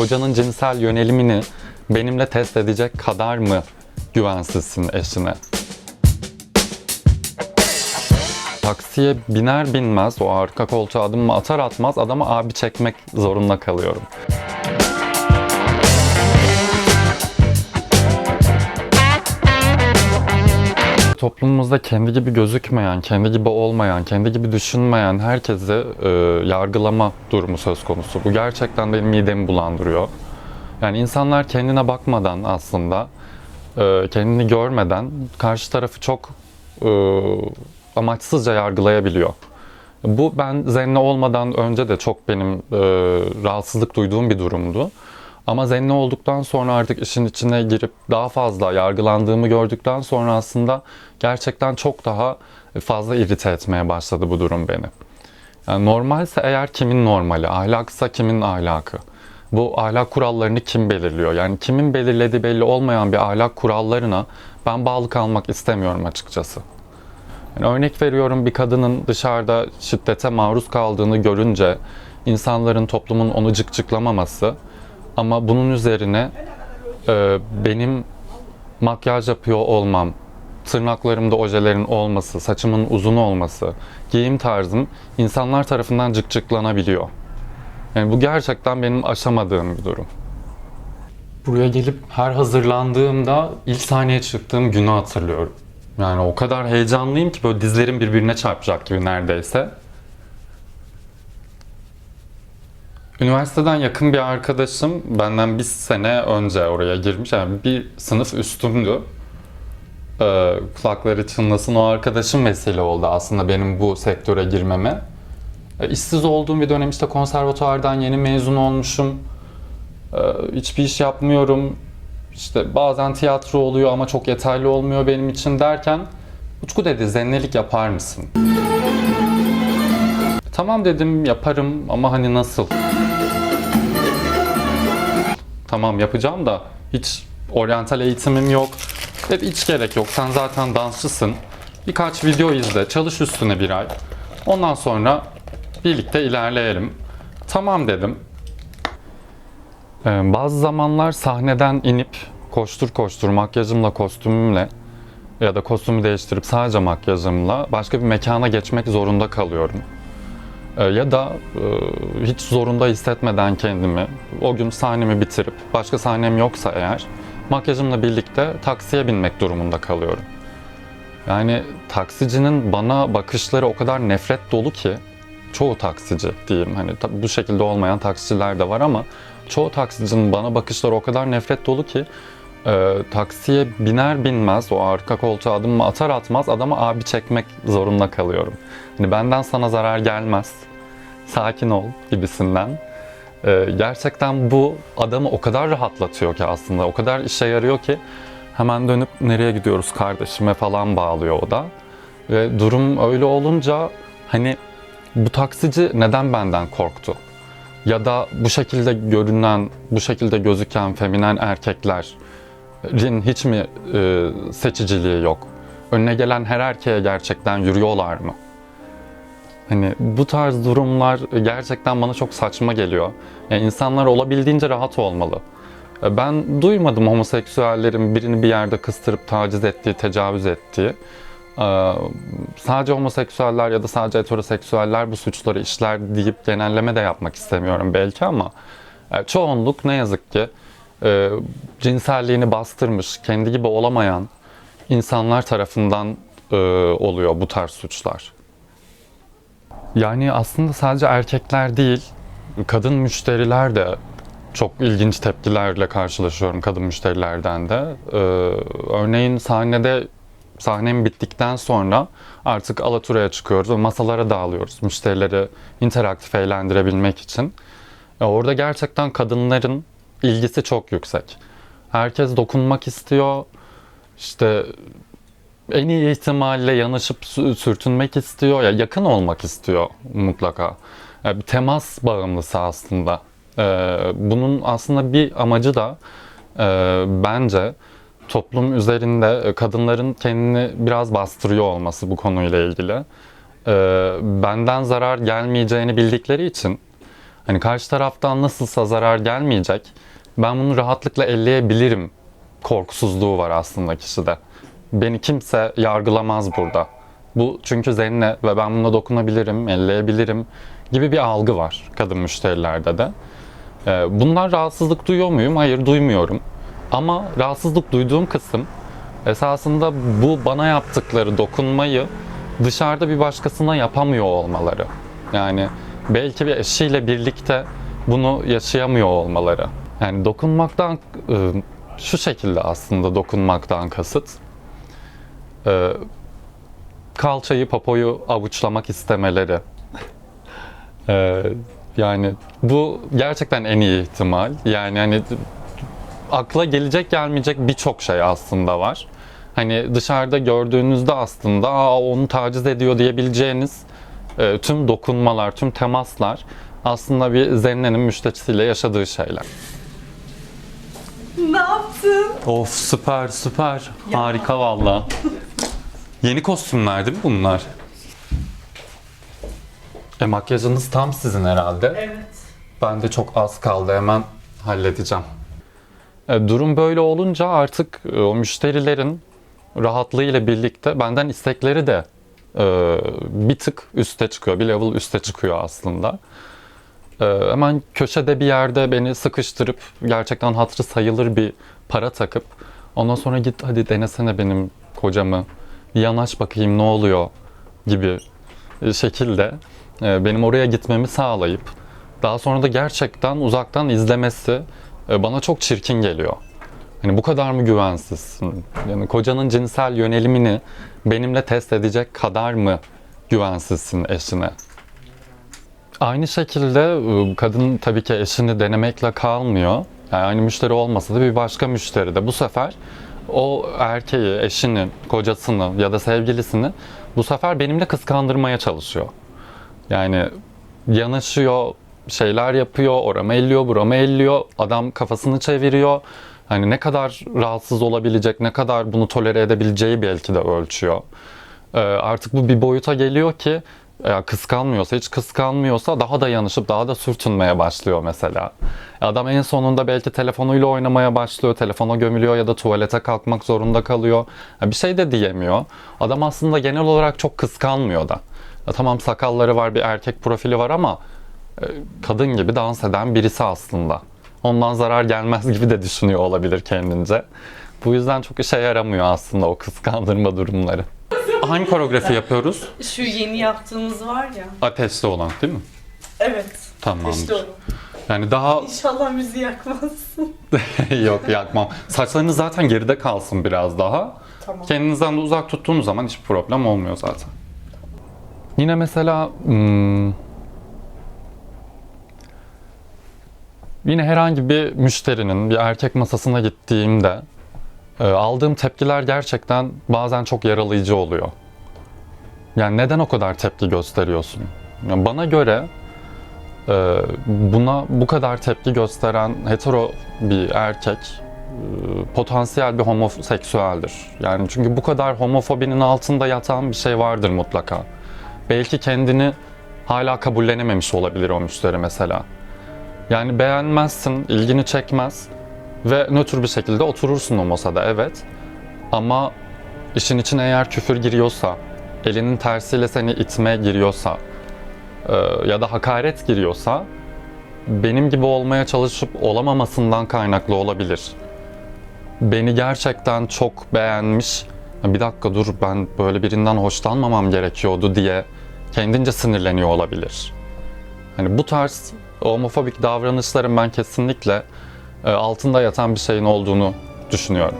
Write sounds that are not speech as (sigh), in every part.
kocanın cinsel yönelimini benimle test edecek kadar mı güvensizsin eşine? Taksiye biner binmez o arka koltuğa adımımı atar atmaz adama abi çekmek zorunda kalıyorum. Toplumumuzda kendi gibi gözükmeyen, kendi gibi olmayan, kendi gibi düşünmeyen herkesi e, yargılama durumu söz konusu. Bu gerçekten benim midemi bulandırıyor. Yani insanlar kendine bakmadan aslında, e, kendini görmeden karşı tarafı çok e, amaçsızca yargılayabiliyor. Bu ben zenne olmadan önce de çok benim e, rahatsızlık duyduğum bir durumdu. Ama zenne olduktan sonra artık işin içine girip daha fazla yargılandığımı gördükten sonra aslında gerçekten çok daha fazla irite etmeye başladı bu durum beni. Yani normalse eğer kimin normali, ahlaksa kimin ahlakı? Bu ahlak kurallarını kim belirliyor? Yani kimin belirlediği belli olmayan bir ahlak kurallarına ben bağlı kalmak istemiyorum açıkçası. Yani örnek veriyorum bir kadının dışarıda şiddete maruz kaldığını görünce insanların toplumun onu cıkcıklamaması ama bunun üzerine e, benim makyaj yapıyor olmam, tırnaklarımda ojelerin olması, saçımın uzun olması, giyim tarzım insanlar tarafından cıkcıklanabiliyor. Yani bu gerçekten benim aşamadığım bir durum. Buraya gelip her hazırlandığımda ilk sahneye çıktığım günü hatırlıyorum. Yani o kadar heyecanlıyım ki böyle dizlerim birbirine çarpacak gibi neredeyse. Üniversiteden yakın bir arkadaşım benden bir sene önce oraya girmiş. Yani bir sınıf üstümdü. Ee, kulakları çınlasın o arkadaşım vesile oldu aslında benim bu sektöre girmeme. Ee, işsiz olduğum bir dönem işte konservatuvardan yeni mezun olmuşum. Ee, hiçbir iş yapmıyorum. İşte bazen tiyatro oluyor ama çok yeterli olmuyor benim için derken Utku dedi zennelik yapar mısın? Tamam dedim yaparım ama hani nasıl? Tamam yapacağım da hiç oryantal eğitimim yok. Dedi hiç gerek yok sen zaten dansçısın. Birkaç video izle çalış üstüne bir ay. Ondan sonra birlikte ilerleyelim. Tamam dedim. Ee, bazı zamanlar sahneden inip koştur koştur makyajımla kostümümle ya da kostümü değiştirip sadece makyajımla başka bir mekana geçmek zorunda kalıyorum. Ee, ya da e, hiç zorunda hissetmeden kendimi o gün sahnemi bitirip başka sahnem yoksa eğer makyajımla birlikte taksiye binmek durumunda kalıyorum. Yani taksicinin bana bakışları o kadar nefret dolu ki çoğu taksici diyeyim hani bu şekilde olmayan taksiciler de var ama çoğu taksicinin bana bakışları o kadar nefret dolu ki e, taksiye biner binmez o arka koltuğa adımımı atar atmaz adama abi çekmek zorunda kalıyorum. Hani benden sana zarar gelmez. Sakin ol gibisinden. E, gerçekten bu adamı o kadar rahatlatıyor ki aslında. O kadar işe yarıyor ki hemen dönüp nereye gidiyoruz kardeşime falan bağlıyor o da. Ve durum öyle olunca hani bu taksici neden benden korktu? Ya da bu şekilde görünen, bu şekilde gözüken feminen erkeklerin hiç mi e, seçiciliği yok? Önüne gelen her erkeğe gerçekten yürüyorlar mı? Hani bu tarz durumlar gerçekten bana çok saçma geliyor. Yani insanlar olabildiğince rahat olmalı. E, Ben duymadım homoseksüellerin birini bir yerde kıstırıp taciz ettiği, tecavüz ettiği. Ee, Sadece homoseksüeller ya da sadece heteroseksüeller bu suçları işler deyip genelleme de yapmak istemiyorum belki ama e, çoğunluk ne yazık ki e, cinselliğini bastırmış, kendi gibi olamayan insanlar tarafından e, oluyor bu tarz suçlar. Yani aslında sadece erkekler değil, kadın müşteriler de çok ilginç tepkilerle karşılaşıyorum kadın müşterilerden de. Ee, örneğin sahnede sahnem bittikten sonra artık alaturaya çıkıyoruz ve masalara dağılıyoruz müşterileri interaktif eğlendirebilmek için. E, orada gerçekten kadınların ilgisi çok yüksek. Herkes dokunmak istiyor. İşte en iyi ihtimalle yanaşıp sü- sürtünmek istiyor. Ya yakın olmak istiyor mutlaka. Ya bir temas bağımlısı aslında. Ee, bunun aslında bir amacı da e, bence toplum üzerinde kadınların kendini biraz bastırıyor olması bu konuyla ilgili. Ee, benden zarar gelmeyeceğini bildikleri için Hani karşı taraftan nasılsa zarar gelmeyecek. Ben bunu rahatlıkla elleyebilirim korkusuzluğu var aslında kişide. Beni kimse yargılamaz burada. Bu çünkü zenne ve ben buna dokunabilirim, elleyebilirim gibi bir algı var kadın müşterilerde de. Ee, Bundan rahatsızlık duyuyor muyum? Hayır duymuyorum. Ama rahatsızlık duyduğum kısım esasında bu bana yaptıkları dokunmayı dışarıda bir başkasına yapamıyor olmaları. Yani belki bir eşiyle birlikte bunu yaşayamıyor olmaları. Yani dokunmaktan e, şu şekilde aslında dokunmaktan kasıt. E, Kalçayı, popoyu avuçlamak istemeleri. E, Yani bu gerçekten en iyi ihtimal. Yani hani akla gelecek gelmeyecek birçok şey aslında var. Hani dışarıda gördüğünüzde aslında Aa, onu taciz ediyor diyebileceğiniz e, tüm dokunmalar, tüm temaslar aslında bir zennenin müşterisiyle yaşadığı şeyler. Yaptın? Of süper süper. Harika valla. Yeni kostümler değil mi bunlar? E makyajınız tam sizin herhalde. Evet. Ben de çok az kaldı hemen halledeceğim. E, durum böyle olunca artık e, o müşterilerin rahatlığıyla birlikte benden istekleri de e, bir tık üste çıkıyor, bir level üste çıkıyor aslında. E, hemen köşede bir yerde beni sıkıştırıp gerçekten hatırı sayılır bir para takıp ondan sonra git hadi denesene benim kocamı, bir yanaş bakayım ne oluyor gibi e, şekilde e, benim oraya gitmemi sağlayıp daha sonra da gerçekten uzaktan izlemesi e, bana çok çirkin geliyor. Hani bu kadar mı güvensizsin? Yani kocanın cinsel yönelimini benimle test edecek kadar mı güvensizsin eşine? Aynı şekilde e, kadın tabii ki eşini denemekle kalmıyor. Yani aynı müşteri olmasa da bir başka müşteri de bu sefer o erkeği, eşini, kocasını ya da sevgilisini bu sefer benimle kıskandırmaya çalışıyor. Yani yanaşıyor, şeyler yapıyor, orama elliyor, burama elliyor, adam kafasını çeviriyor. Hani ne kadar rahatsız olabilecek, ne kadar bunu tolere edebileceği belki de ölçüyor. Ee, artık bu bir boyuta geliyor ki eğer kıskanmıyorsa, hiç kıskanmıyorsa daha da yanışıp daha da sürtünmeye başlıyor mesela. Adam en sonunda belki telefonuyla oynamaya başlıyor, telefona gömülüyor ya da tuvalete kalkmak zorunda kalıyor. Ya bir şey de diyemiyor. Adam aslında genel olarak çok kıskanmıyor da. Ya tamam sakalları var, bir erkek profili var ama e, kadın gibi dans eden birisi aslında. Ondan zarar gelmez gibi de düşünüyor olabilir kendince. Bu yüzden çok işe yaramıyor aslında o kıskandırma durumları. Hangi koreografi yapıyoruz? Şu yeni yaptığımız var ya. Ateşli olan değil mi? Evet. Tamamdır. İşte o. Yani daha İnşallah bizi yakmazsın. (laughs) yok yakmam. Saçlarınız zaten geride kalsın biraz daha. Tamam. Kendinizden de uzak tuttuğunuz zaman hiçbir problem olmuyor zaten. Yine mesela hmm, yine herhangi bir müşterinin bir erkek masasına gittiğimde aldığım tepkiler gerçekten bazen çok yaralayıcı oluyor. Yani neden o kadar tepki gösteriyorsun? Yani bana göre e, buna bu kadar tepki gösteren hetero bir erkek e, potansiyel bir homoseksüeldir. Yani çünkü bu kadar homofobinin altında yatan bir şey vardır mutlaka. Belki kendini hala kabullenememiş olabilir o müşteri mesela. Yani beğenmezsin, ilgini çekmez ve nötr bir şekilde oturursun o masada evet. Ama işin içine eğer küfür giriyorsa, elinin tersiyle seni itme giriyorsa e, ya da hakaret giriyorsa benim gibi olmaya çalışıp olamamasından kaynaklı olabilir. Beni gerçekten çok beğenmiş, bir dakika dur ben böyle birinden hoşlanmamam gerekiyordu diye kendince sinirleniyor olabilir. Hani bu tarz homofobik davranışların ben kesinlikle altında yatan bir şeyin olduğunu düşünüyorum.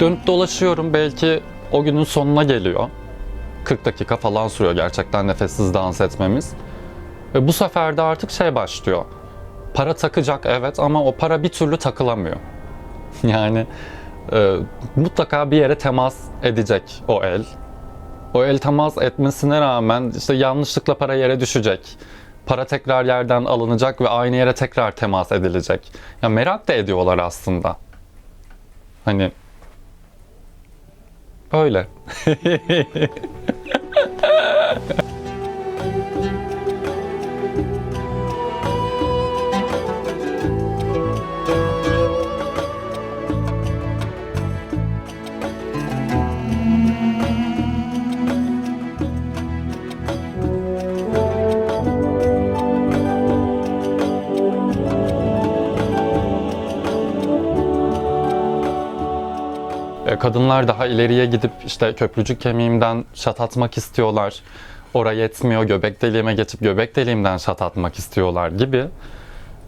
Dönüp dolaşıyorum belki o günün sonuna geliyor. 40 dakika falan sürüyor gerçekten nefessiz dans etmemiz. Ve bu sefer de artık şey başlıyor. Para takacak evet ama o para bir türlü takılamıyor. (laughs) Yani e, mutlaka bir yere temas edecek o el. O el temas etmesine rağmen işte yanlışlıkla para yere düşecek. Para tekrar yerden alınacak ve aynı yere tekrar temas edilecek. Ya merak da ediyorlar aslında. Hani öyle. (laughs) Kadınlar daha ileriye gidip işte köprücük kemiğimden şat atmak istiyorlar. Oraya yetmiyor, göbek deliğime geçip göbek deliğimden şat atmak istiyorlar gibi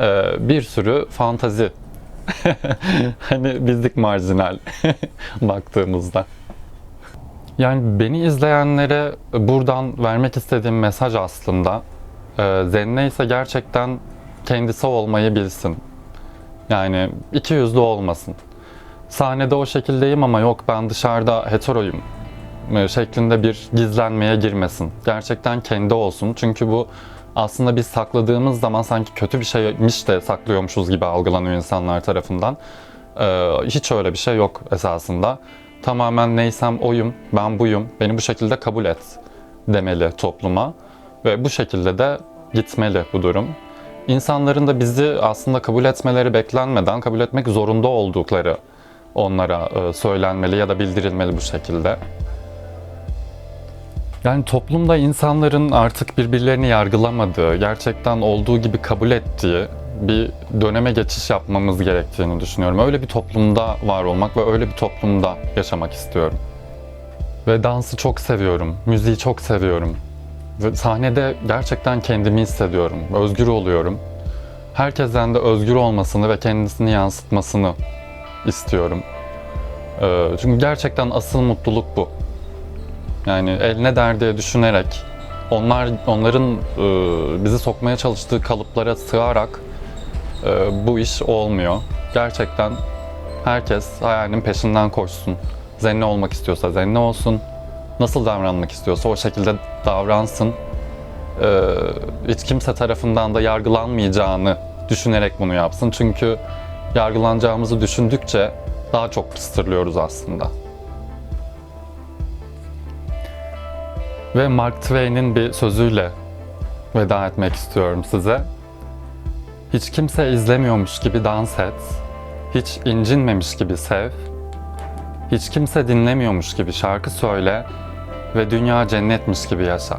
e, bir sürü fantazi. (laughs) hani bizlik marjinal (laughs) baktığımızda. Yani beni izleyenlere buradan vermek istediğim mesaj aslında e, Zenne ise gerçekten kendisi olmayı bilsin. Yani iki yüzlü olmasın sahnede o şekildeyim ama yok ben dışarıda heteroyum e, şeklinde bir gizlenmeye girmesin. Gerçekten kendi olsun. Çünkü bu aslında biz sakladığımız zaman sanki kötü bir şeymiş de saklıyormuşuz gibi algılanıyor insanlar tarafından. Ee, hiç öyle bir şey yok esasında. Tamamen neysem oyum, ben buyum, beni bu şekilde kabul et demeli topluma. Ve bu şekilde de gitmeli bu durum. İnsanların da bizi aslında kabul etmeleri beklenmeden kabul etmek zorunda oldukları onlara e, söylenmeli ya da bildirilmeli bu şekilde. Yani toplumda insanların artık birbirlerini yargılamadığı, gerçekten olduğu gibi kabul ettiği bir döneme geçiş yapmamız gerektiğini düşünüyorum. Öyle bir toplumda var olmak ve öyle bir toplumda yaşamak istiyorum. Ve dansı çok seviyorum, müziği çok seviyorum. Ve sahnede gerçekten kendimi hissediyorum, özgür oluyorum. Herkesten de özgür olmasını ve kendisini yansıtmasını istiyorum. Ee, çünkü gerçekten asıl mutluluk bu. Yani el ne der diye düşünerek, onlar onların e, bizi sokmaya çalıştığı kalıplara sığarak e, bu iş olmuyor. Gerçekten herkes hayalinin peşinden koşsun. Zenne olmak istiyorsa zenne olsun. Nasıl davranmak istiyorsa o şekilde davransın. Ee, hiç kimse tarafından da yargılanmayacağını düşünerek bunu yapsın. Çünkü yargılanacağımızı düşündükçe daha çok pıstırlıyoruz aslında. Ve Mark Twain'in bir sözüyle veda etmek istiyorum size. Hiç kimse izlemiyormuş gibi dans et. Hiç incinmemiş gibi sev. Hiç kimse dinlemiyormuş gibi şarkı söyle ve dünya cennetmiş gibi yaşa.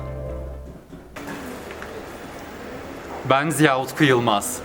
Ben Ziya Utku Yılmaz.